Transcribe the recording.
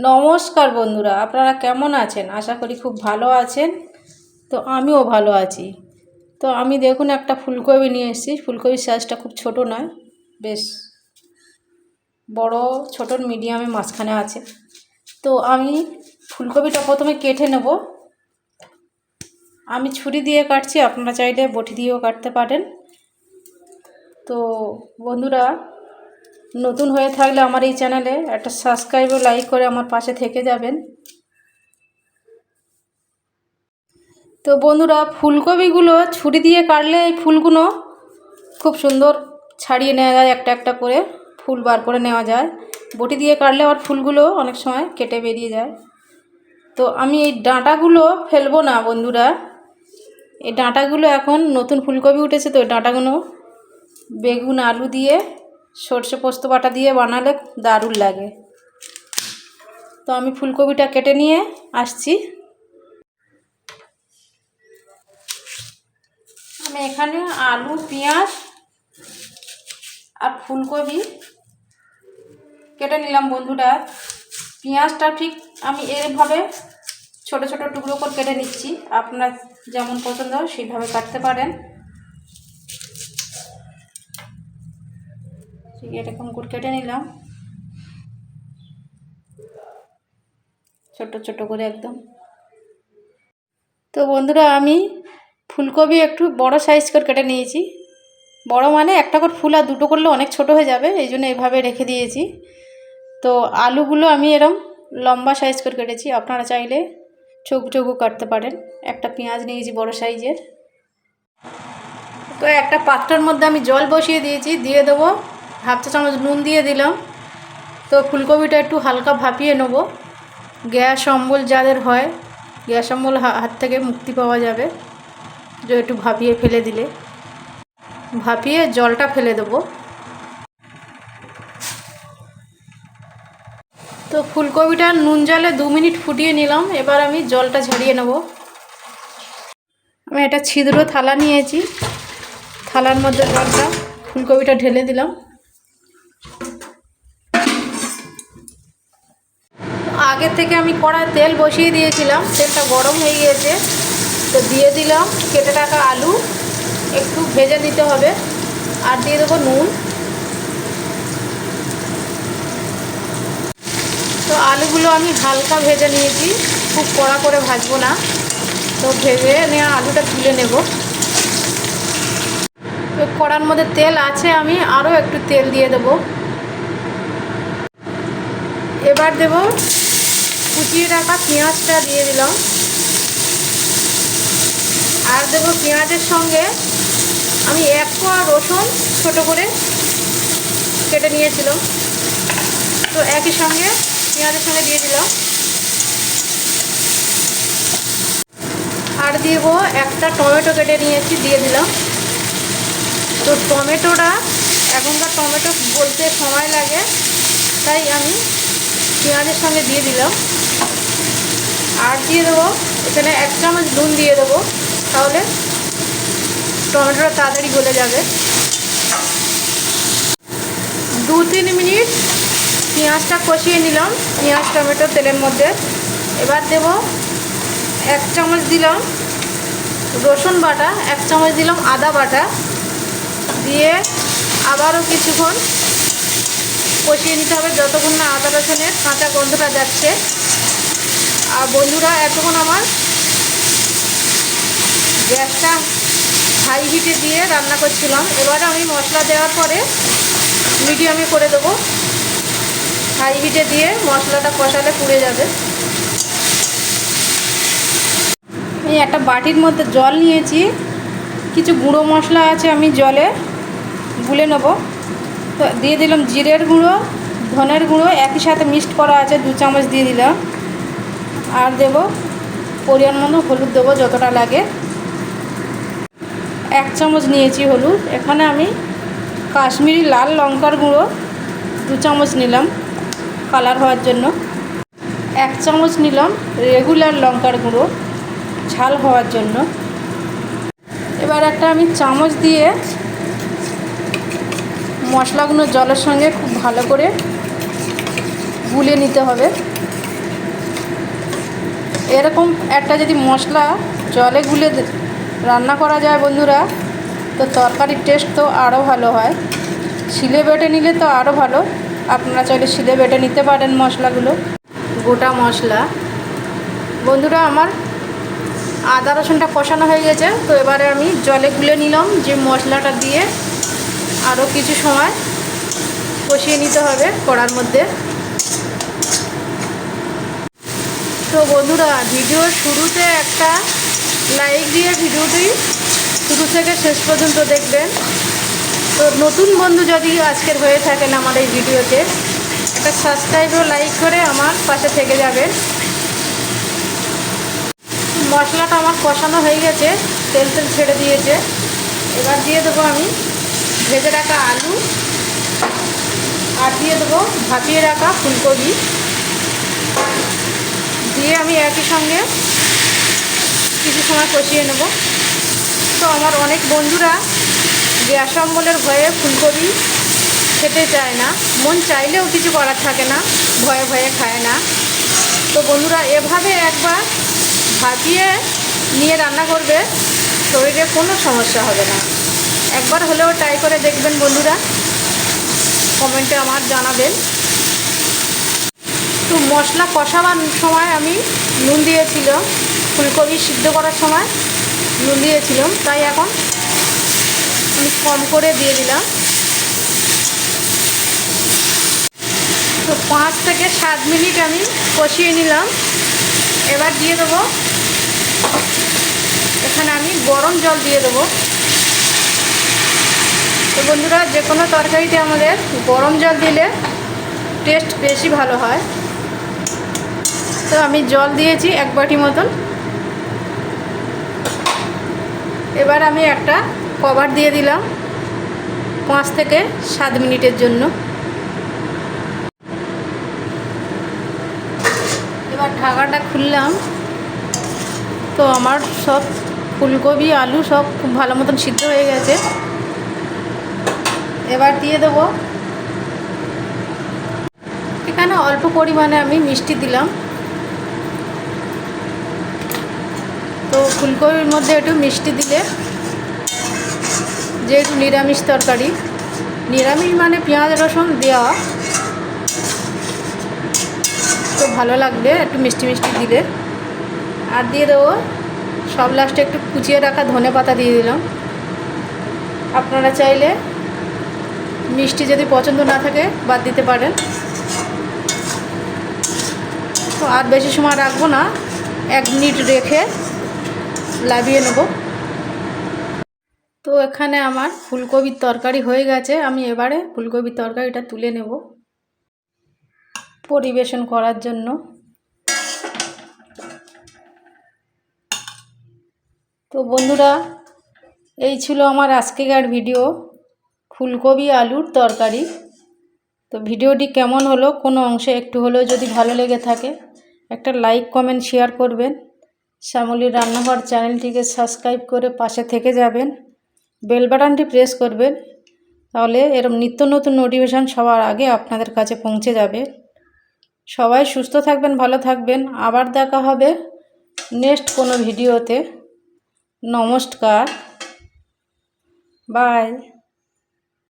নমস্কার বন্ধুরা, আপনারা কেমন আছেন? আশা করি খুব ভালো আছেন। তো আমিও ভালো আছি। তো আমি দেখুন একটা ফুলকপি নিয়ে এসেছি। ফুলকপির সাইজটা খুব ছোট নয়, বেশ বড়, ছোট মিডিয়ামে মাঝখানে আছে। তো আমি ফুলকপিটা প্রথমে কেটে নেব। আমি ছুরি দিয়ে কাটছি, আপনারা চাইলে বটি দিয়েও কাটতে পারেন। তো বন্ধুরা নতুন হয়ে থাকলে আমার এই চ্যানেলে একটা সাবস্ক্রাইব ও লাইক করে আমার পাশে থেকে যাবেন। তো বন্ধুরা, ফুলকপিগুলো ছুরি দিয়ে কাটলে এই ফুলগুলো খুব সুন্দর ছাড়িয়ে নেওয়া যায়, একটা একটা করে ফুল বার করে নেওয়া যায়। বটি দিয়ে কাটলে আবার ফুলগুলো অনেক সময় কেটে বেরিয়ে যায়। তো আমি এই ডাঁটাগুলো ফেলব না বন্ধুরা। এই ডাঁটাগুলো এখন নতুন ফুলকপি উঠেছে, তো ডাঁটাগুলো বেগুন, আলু দিয়ে সর্ষে পোস্ত বাটা দিয়ে বানালে দারুণ লাগে। তো আমি ফুলকপিটা কেটে নিয়ে আসছি। আমি এখানে আলু, পেঁয়াজ আর ফুলকপি কেটে নিলাম বন্ধুরা। পেঁয়াজটা ঠিক আমি এভাবে ছোট ছোট টুকরো করে কেটে নিচ্ছি। আপনার যেমন পছন্দ সেইভাবে কাটতে পারেন। এরকম করে কেটে নিলাম। ছোট ছোট করে একদম। তো বন্ধুরা, আমি ফুলকপি একটু বড় সাইজ করে কেটে নিয়েছি। বড় মানে একটা করে ফুল আর দুটো করলে অনেক ছোট হয়ে যাবে, এই জন্য এভাবে রেখে দিয়েছি। তো আলুগুলো আমি এরম লম্বা সাইজ করে কেটেছি, আপনারা চাইলে চৌকো চৌকো কাটতে পারেন। একটা পেঁয়াজ নিয়েছি বড় সাইজের তো একটা পাত্রের মধ্যে আমি জল বসিয়ে দিয়েছি, দিয়ে দেবো হাফ চা চামচ নুন দিয়ে দিলাম। তো ফুলকপিটা একটু হালকা ভাপিয়ে নেব। গ্যাস, অম্বল যাদের হয়, গ্যাস, অম্বল হাত থেকে মুক্তি পাওয়া যাবে। যে একটু ভাপিয়ে ফেলে দিলে। ভাপিয়ে জলটা ফেলে দেবো। তো ফুলকপিটা নুন জলে দু মিনিট ফুটিয়ে নিলাম। এবার আমি জলটা ঝরিয়ে নেব। আমি একটা ছিদ্র থালা নিয়েছি। থালার মধ্যে জলটা, ফুলকপিটা ঢেলে দিলাম। আগে থেকে আমি কড়ায় তেল বসিয়ে দিয়েছিলাম, তেলটা গরম হয়ে গিয়েছে। তো দিয়ে দিলাম কেটে টাকা আলু, একটু ভেজে দিতে হবে। আর দিয়ে দেবো নুন। তো আলুগুলো আমি হালকা ভেজে নিয়েছি, খুব কড়া করে ভাজবো না। তো ভেজে নিয়ে আলুটা তুলে নেব। তো কড়ার মধ্যে তেল আছে, আমি আরও একটু তেল দিয়ে দেব। এবার দেব কুচিয়ে রাখা পেঁয়াজটা দিয়ে দিলাম। আর দেবো পেঁয়াজের সঙ্গে আমি এক কোয়া রসুন ছোট করে কেটে নিয়েছিলাম। তো একই সঙ্গে পেঁয়াজের সঙ্গে দিয়ে দিলাম। আর দিব একটা টমেটো কেটে নিয়েছি, দিয়ে দিলাম। তো টমেটোটা, এখনকার টমেটো বলতে সময় লাগে, তাই আমি পেঁয়াজের সঙ্গে দিয়ে দিলাম। আর দিয়ে দেবো, এখানে এক চামচ নুন দিয়ে দেবো, তাহলে টমেটোটা তাড়াতাড়ি গলে যাবে। দু তিন মিনিট পেঁয়াজটা কষিয়ে নিলাম, পেঁয়াজ, টমেটো তেলের মধ্যে। এবার দেব এক চামচ দিলাম রসুন বাটা, এক চামচ দিলাম আদা বাটা। দিয়ে আবারও কিছুক্ষণ কষিয়ে নিতে হবে, যতক্ষণ না আদা রসুনের কাঁচা গন্ধটা যাচ্ছে। আর বন্ধুরা এতক্ষণ আমার গ্যাসটা হাই হিটে দিয়ে রান্না করছিলাম। এবার আমি মশলা দেওয়ার পরে মিডিয়ামে করে দেবো। হাই হিটে দিয়ে মশলাটা কষালে পুড়ে যাবে। আমি একটা বাটির মধ্যে জল নিয়েছি। কিছু গুঁড়ো মশলা আছে, আমি জলে গুলে নেব। তো দিয়ে দিলাম জিরের গুঁড়ো, ধনের গুঁড়ো, একই সাথে মিক্সড করা আছে, দু চামচ দিয়ে দিলাম। আর দেব, পরিমাণ মতো হলুদ দেবো যতটা লাগে। এক চামচ নিয়েছি হলুদ। এখানে আমি কাশ্মীরি লাল লঙ্কার গুঁড়ো দু চামচ নিলাম কালার হওয়ার জন্য। এক চামচ নিলাম রেগুলার লঙ্কার গুঁড়ো ঝাল হওয়ার জন্য। এবার একটা আমি চামচ দিয়ে মশলাগুলো জলের সঙ্গে খুব ভালো করে গুলে নিতে হবে। এরকম একটা যদি মশলা জলে গুলে রান্না করা যায় বন্ধুরা, তো তরকারির টেস্ট তো আরও ভালো হয়। শিলে বেটে নিলে তো আরও ভালো। আপনারা চাইলে শিলে বেটে নিতে পারেন মশলাগুলো। গোটা মশলা। বন্ধুরা, আমার আদা রসুনটা কষানো হয়ে গেছে, তো এবারে আমি জলে গুলে নিলাম যে মশলাটা দিয়ে আরও কিছু সময় কষিয়ে নিতে হবে কড়ার মধ্যে। তো বন্ধুরা ভিডিও শুরুতে একটা লাইক দিয়ে ভিডিওটি শুরু থেকে শেষ পর্যন্ত দেখবেন। তো নতুন বন্ধু যদি আজকের হয়ে থাকেন আমার এই ভিডিওতে একটা সাবস্ক্রাইব ও লাইক করে আমার পাশে থেকে যাবেন। মশলাটা আমার কষানো হয়ে গেছে, তেল তেল ছেড়ে দিয়েছে। এবার দিয়ে দেবো আমি ভেজে রাখা আলু, আর দিয়ে দেবো ভাপিয়ে রাখা ফুলকপি। দিয়ে আমি একই সঙ্গে কিছু সময় কষিয়ে নেব। তো আমার অনেক বন্ধুরা গ্যাস অম্বলের ভয়ে ফুলকপি খেতে চায় না। মন চাইলেও কিছু করার থাকে না, ভয়ে ভয়ে খায় না। তো বন্ধুরা, এভাবে একবার ভাপিয়ে নিয়ে রান্না করবে, শরীরে কোনো সমস্যা হবে না। একবার হলেও ট্রাই করে দেখবেন বন্ধুরা। কমেন্টে আমার জানাবেন। তো মশলা কষাবার সময় আমি নুন দিয়েছিলাম, ফুলকপি সিদ্ধ করার সময় নুন দিয়েছিলাম, তাই এখন আমি কম করে দিয়ে দিলাম। তো পাঁচ থেকে সাত মিনিট আমি কষিয়ে নিলাম। এবার দিয়ে দেবো, এখানে আমি গরম জল দিয়ে দেবো। তো বন্ধুরা যে কোনো তরকারিতে আমাদের গরম জল দিলে টেস্ট বেশি ভালো হয়। তো আমি জল দিয়েছি এক বাটি মতন। এবার আমি একটা কভার দিয়ে দিলাম পাঁচ থেকে সাত মিনিটের জন্য। এবার ঢাকাটা খুললাম। তো আমার সব ফুলকপি, আলু সব খুব ভালো মতন সিদ্ধ হয়ে গেছে। এবার দিয়ে দেবো। এখানে অল্প পরিমাণে আমি মিষ্টি দিলাম তো ফুলকপির মধ্যে একটু মিষ্টি দিলে, যেহেতু নিরামিষ তরকারি, নিরামিষ মানে পেঁয়াজ রসুন দেওয়া তো ভালো লাগবে একটু মিষ্টি মিষ্টি দিলে। আর দিয়ে দেবো, সব লাস্টে একটু কুচিয়ে রাখা ধনে পাতা দিয়ে দিলাম। আপনারা চাইলে মিষ্টি যদি পছন্দ না থাকে, বাদ দিতে পারেন। তো আর বেশি সময় রাখব না, এক মিনিট রেখে লাভিয়ে নেব। তো এখানে আমার ফুলকপির তরকারি হয়ে গেছে। আমি এবারে ফুলকপির তরকারিটা তুলে নেব পরিবেশন করার জন্য। তো বন্ধুরা, এই ছিল আমার আজকেকার ভিডিও, ফুলকপি আলুর তরকারি। তো ভিডিওটি কেমন হলো, কোনো অংশে একটু হলেও যদি ভালো লেগে থাকে, একটা লাইক, কমেন্ট, শেয়ার করবেন। শ্যামলির রান্নাঘর চ্যানেলটিকে সাবস্ক্রাইব করে পাশে থেকে যাবেন, বেল বাটনটি প্রেস করবেন, তাহলে এরম নিত্য নতুন নোটিফিকেশান সবার আগে আপনাদের কাছে পৌঁছে যাবে। সবাই সুস্থ থাকবেন, ভালো থাকবেন। আবার দেখা হবে নেক্সট কোনো ভিডিওতে। নমস্কার। বাই।